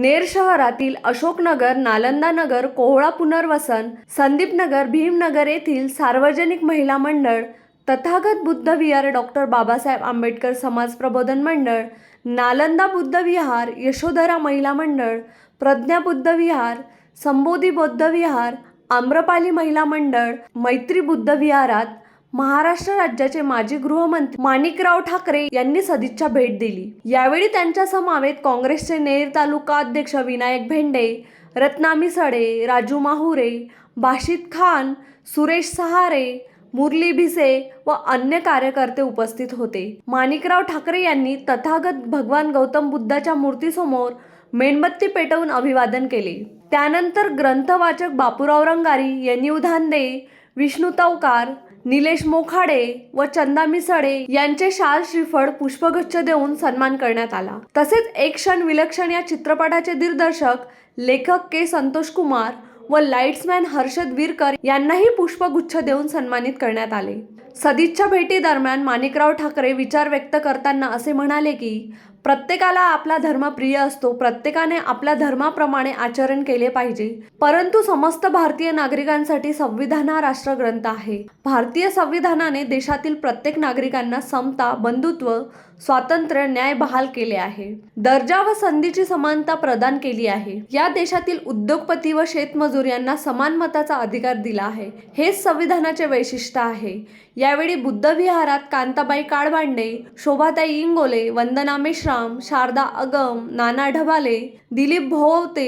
नेर शहरातील अशोकनगर नालंदा नगर कोहळा पुनर्वसन संदीपनगर भीमनगर येथील सार्वजनिक महिला मंडळ तथागत बुद्ध विहार डॉक्टर बाबासाहेब आंबेडकर समाज प्रबोधन मंडळ नालंदा बुद्ध विहार यशोधरा महिला मंडळ प्रज्ञा बुद्ध विहार संबोधी बौद्ध विहार आम्रपाली महिला मंडळ मैत्री बुद्ध विहारात महाराष्ट्र राज्याचे माजी गृहमंत्री माणिकराव ठाकरे यांनी सदिच्छा भेट दिली. यावेळी त्यांच्या समावेत काँग्रेसचे नेर तालुका अध्यक्ष विनायक भेंडे रत्ना सडे राजू माहुरे बाशिद खान सुरेश सहारे मुरली भिसे व अन्य कार्यकर्ते उपस्थित होते. माणिकराव ठाकरे यांनी तथागत भगवान गौतम बुद्धाच्या मूर्तीसमोर मेणबत्ती पेटवून अभिवादन केले. त्यानंतर ग्रंथवाचक बापूराव रंगारी यांनी उधांदे विष्णू तवकार निलेश मोखाडे व चंदा मिसळे यांचे शाल श्रीफळ पुष्पगुच्छ देऊन सन्मान करण्यात आला. तसेच एक क्षण विलक्षण या चित्रपटाचे दिग्दर्शक लेखक के. संतोष कुमार व लाईट्समॅन हर्षद वीरकर यांनाही पुष्पगुच्छ देऊन सन्मानित करण्यात आले. सदिच्छा भेटी दरम्यान माणिकराव ठाकरे विचार व्यक्त करताना असे म्हणाले की प्रत्येकाला आपला धर्म प्रिय असतो. प्रत्येकाने आपल्या धर्माप्रमाणे आचरण केले पाहिजे. परंतु समस्त भारतीय नागरिकांसाठी संविधान हा राष्ट्रग्रंथ आहे. भारतीय संविधानाने देशातील प्रत्येक नागरिकांना समता बंधुत्व स्वातंत्र्य न्याय बहाल केले आहे. दर्जा व संधीची समानता प्रदान केली आहे. या देशातील उद्योगपती व शेतमजूर यांना समान मताचा अधिकार दिला आहे. हेच संविधानाचे वैशिष्ट्य आहे. यावेळी बुद्ध विहारात कांताबाई काळबांडे शोभाताई इंगोले वंदना मेश्राम शारदा अगम नाना ढबाले दिलीप भोवते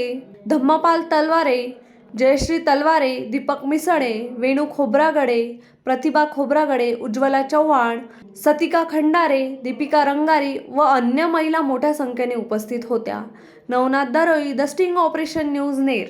धम्मपाल तलवारे जयश्री तलवारे दीपक मिसळे वेणू खोब्रागडे प्रतिभा खोब्रागडे उज्ज्वला चव्हाण सतिका खंडारे दीपिका रंगारी व अन्य महिला मोठ्या संख्येने उपस्थित होत्या. Navnath Daroi The Sting Operation News Ner